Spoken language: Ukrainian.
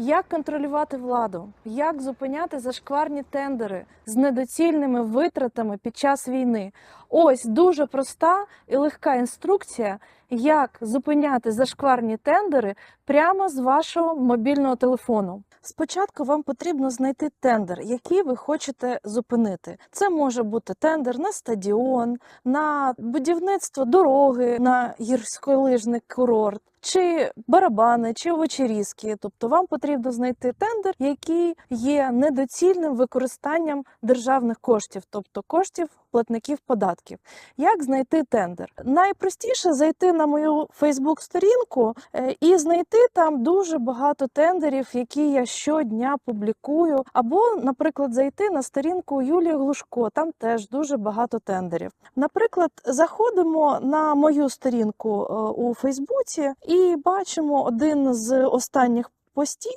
Як контролювати владу? Як зупиняти зашкварні тендери з недоцільними витратами під час війни? Ось дуже проста і легка інструкція, як зупиняти зашкварні тендери прямо з вашого мобільного телефону. Спочатку вам потрібно знайти тендер, який ви хочете зупинити. Це може бути тендер на стадіон, на будівництво дороги, на гірськолижний курорт. Чи барабани, чи овочерізки. Тобто вам потрібно знайти тендер, який є недоцільним використанням державних коштів, тобто коштів платників податків. Як знайти тендер? Найпростіше зайти на мою Фейсбук-сторінку е, і знайти там дуже багато тендерів, які я щодня публікую. Або, наприклад, зайти на сторінку Юлії Глушко, там теж дуже багато тендерів. Наприклад, заходимо на мою сторінку е, у Фейсбуці і бачимо один з останніх постів,